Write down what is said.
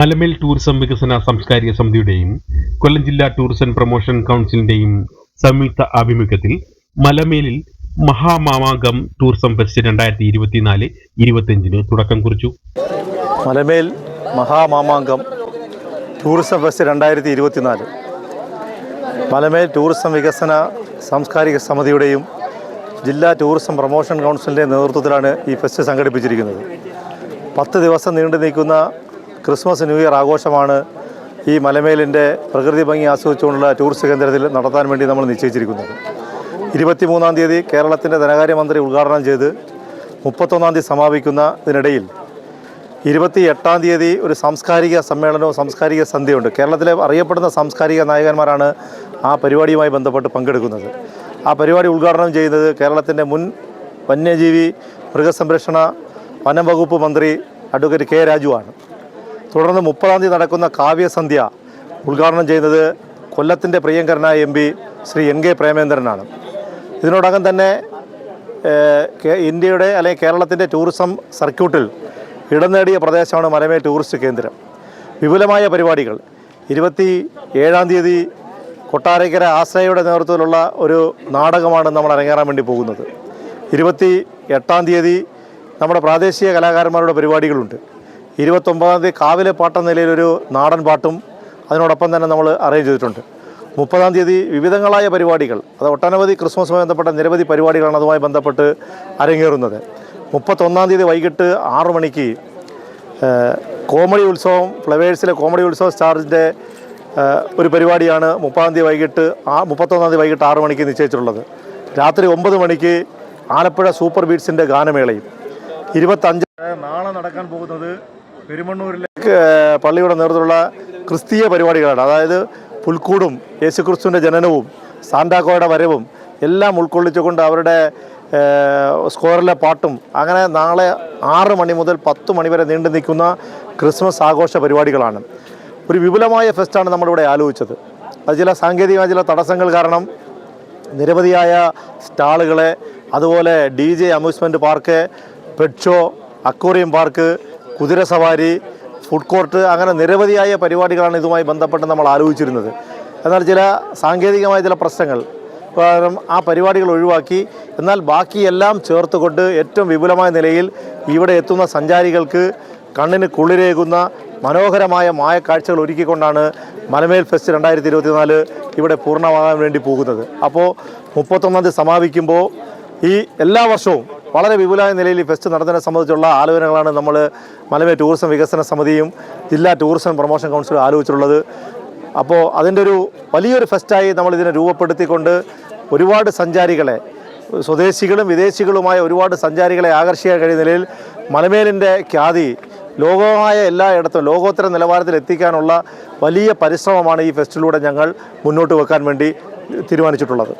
മലമേൽ tourism വികസന സാംസ്കാരിക സമിതിയുടെയും കൊല്ലം ജില്ലാ ടൂറിസം പ്രൊമോഷൻ കൗൺസിലിന്റെയും സംയുക്ത ആഭിമുഖ്യത്തിൽ മലമേലിൽ മഹാമാമാകം ടൂറിസം ഫെസ്റ്റ് രണ്ടായിരത്തി ഇരുപത്തിനാല് ഇരുപത്തിയഞ്ചിന് തുടക്കം കുറിച്ചു. മലമേൽ മഹാമാമാങ്കം ടൂറിസം ഫെസ്റ്റ് രണ്ടായിരത്തി ഇരുപത്തിനാല് മലമേൽ ടൂറിസം വികസന സാംസ്കാരിക സമിതിയുടെയും ജില്ലാ ടൂറിസം പ്രൊമോഷൻ കൗൺസിലിന്റെ നേതൃത്വത്തിലാണ് ഈ ഫെസ്റ്റ് സംഘടിപ്പിച്ചിരിക്കുന്നത്. പത്ത് ദിവസം നീണ്ടു നിൽക്കുന്ന ക്രിസ്മസ് ന്യൂ ഇയർ ആഘോഷമാണ് ഈ മലമേലിന്റെ പ്രകൃതി ഭംഗി ആസ്വദിച്ചുകൊണ്ടുള്ള ടൂറിസ്റ്റ് കേന്ദ്രത്തിൽ നടത്താൻ വേണ്ടി നമ്മൾ നിശ്ചയിച്ചിരിക്കുന്നത്. ഇരുപത്തിമൂന്നാം തീയതി കേരളത്തിന്റെ ധനകാര്യമന്ത്രി ഉദ്ഘാടനം ചെയ്ത് മുപ്പത്തൊന്നാം തീയതി സമാപിക്കുന്നതിനിടയിൽ ഇരുപത്തി എട്ടാം തീയതി ഒരു സാംസ്കാരിക സമ്മേളനവും സാംസ്കാരിക സന്ധ്യയുണ്ട്. കേരളത്തിലെ അറിയപ്പെടുന്ന സാംസ്കാരിക നായകന്മാരാണ് ആ പരിപാടിയുമായി ബന്ധപ്പെട്ട് പങ്കെടുക്കുന്നത്. ആ പരിപാടി ഉദ്ഘാടനം ചെയ്യുന്നത് കേരളത്തിന്റെ മുൻ വന്യജീവി മൃഗസംരക്ഷണ വനം വകുപ്പ് മന്ത്രി അഡ്വക്കേറ്റ് കെ രാജുവാണ്. തുടർന്ന് മുപ്പതാം തീയതി നടക്കുന്ന കാവ്യസന്ധ്യ ഉദ്ഘാടനം ചെയ്യുന്നത് കൊല്ലത്തിന്റെ പ്രിയങ്കരനായ M P Shri N K പ്രേമേന്ദ്രനാണ്. ഇതിനോടകം തന്നെ ഇന്ത്യയുടെ അല്ലെങ്കിൽ കേരളത്തിന്റെ ടൂറിസം സർക്യൂട്ടിൽ ഇടം നേടിയ പ്രദേശമാണ് മലമേ ടൂറിസ്റ്റ് കേന്ദ്രം. വിപുലമായ പരിപാടികൾ. ഇരുപത്തി ഏഴാം തീയതി കൊട്ടാരക്കര ആശ്രയയുടെ നേതൃത്വത്തിലുള്ള ഒരു നാടകമാണ് നമ്മൾ അരങ്ങേറാൻ വേണ്ടി പോകുന്നത്. ഇരുപത്തി എട്ടാം തീയതി നമ്മുടെ പ്രാദേശിക കലാകാരന്മാരുടെ പരിപാടികളുണ്ട്. ഇരുപത്തൊമ്പതാം തീയതി കാവിലെ പാട്ടെന്ന നിലയിലൊരു നാടൻ പാട്ടും അതിനോടൊപ്പം തന്നെ നമ്മൾ അറേഞ്ച് ചെയ്തിട്ടുണ്ട്. മുപ്പതാം തീയതി വിവിധങ്ങളായ പരിപാടികൾ അത് ഒട്ടനവധി ക്രിസ്മസുമായി ബന്ധപ്പെട്ട നിരവധി പരിപാടികളാണ് അതുമായി ബന്ധപ്പെട്ട് അരങ്ങേറുന്നത്. മുപ്പത്തൊന്നാം തീയതി വൈകിട്ട് ആറു മണിക്ക് കോമഡി ഉത്സവം ഫ്ലവേഴ്സിലെ കോമഡി ഉത്സവ സ്റ്റാർസിന്റെ ഏഹ്, ഒരു പരിപാടിയാണ് മുപ്പതാം തീയതി വൈകിട്ട് ആ മുപ്പത്തൊന്നാം തീയതി വൈകിട്ട് ആറു മണിക്ക് നിശ്ചയിച്ചിട്ടുള്ളത്. രാത്രി ഒമ്പത് മണിക്ക് ആലപ്പുഴ സൂപ്പർ ബീറ്റ്സിന്റെ ഗാനമേളയും. ഇരുപത്തഞ്ച് നാളെ നടക്കാൻ പോകുന്നത് പെരുമണ്ണൂരിലെ ഏഹ്, പള്ളിയുടെ നേതൃത്വത്തിലുള്ള ക്രിസ്തീയ പരിപാടികളാണ്. അതായത് പുൽക്കൂടും യേശുക്രിസ്തുവിന്റെ ജനനവും സാന്താക്കോയുടെ വരവും എല്ലാം ഉൾക്കൊള്ളിച്ചുകൊണ്ട് അവരുടെ സ്കോറിലെ പാട്ടും അങ്ങനെ നാളെ ആറ് മണി മുതൽ പത്ത് മണി വരെ നീണ്ടു നിൽക്കുന്ന ക്രിസ്മസ് ആഘോഷ പരിപാടികളാണ്. ഒരു വിപുലമായ ഫെസ്റ്റാണ് നമ്മളിവിടെ ആലോചിച്ചത്. അത് ചില സാങ്കേതികമായ ചില തടസ്സങ്ങൾ കാരണം നിരവധിയായ സ്റ്റാളുകളെ അതുപോലെ D J amusement park pet show aquarium park കുതിരസവാരി ഫുഡ് കോർട്ട് അങ്ങനെ നിരവധിയായ പരിപാടികളാണ് ഇതുമായി ബന്ധപ്പെട്ട് നമ്മൾ ആലോചിച്ചിരുന്നത്. എന്നാൽ ചില സാങ്കേതികമായ ചില പ്രശ്നങ്ങൾ കാരണം ആ പരിപാടികൾ ഒഴിവാക്കി എന്നാൽ ബാക്കിയെല്ലാം ചേർത്തുകൊണ്ട് ഏറ്റവും വിപുലമായ നിലയിൽ ഇവിടെ എത്തുന്ന സഞ്ചാരികൾക്ക് കണ്ണിന് കുളിരേകുന്ന മനോഹരമായ മായക്കാഴ്ചകൾ ഒരുക്കിക്കൊണ്ടാണ് മലമേൽ ഫെസ്റ്റ് രണ്ടായിരത്തി ഇരുപത്തിനാല് ഇവിടെ പൂർണമാകാൻ വേണ്ടി പോകുന്നത്. അപ്പോൾ മുപ്പത്തൊന്നാം തീയതി സമാപിക്കുമ്പോൾ ഈ എല്ലാ വർഷവും വളരെ വിപുലമായ നിലയിൽ ഈ ഫെസ്റ്റ് നടത്തുന്നതിനെ സംബന്ധിച്ചുള്ള ആലോചനകളാണ് നമ്മൾ മലമേ ടൂറിസം വികസന സമിതിയും ജില്ലാ ടൂറിസം പ്രൊമോഷൻ കൗൺസിലും ആലോചിച്ചിട്ടുള്ളത്. അപ്പോൾ അതിന്റെ ഒരു വലിയൊരു ഫെസ്റ്റായി നമ്മൾ ഇതിനെ രൂപപ്പെടുത്തിക്കൊണ്ട് ഒരുപാട് സഞ്ചാരികളെ സ്വദേശികളും വിദേശികളുമായ ഒരുപാട് സഞ്ചാരികളെ ആകർഷിക്കാൻ കഴിയുന്ന നിലയിൽ മലമേലിന്റെ ഖ്യാതി ലോകമായ എല്ലായിടത്തും ലോകോത്തര നിലവാരത്തിൽ എത്തിക്കാനുള്ള വലിയ പരിശ്രമമാണ് ഈ ഫെസ്റ്റിലൂടെ ഞങ്ങൾ മുന്നോട്ട് വെക്കാൻ വേണ്ടി തീരുമാനിച്ചിട്ടുള്ളത്.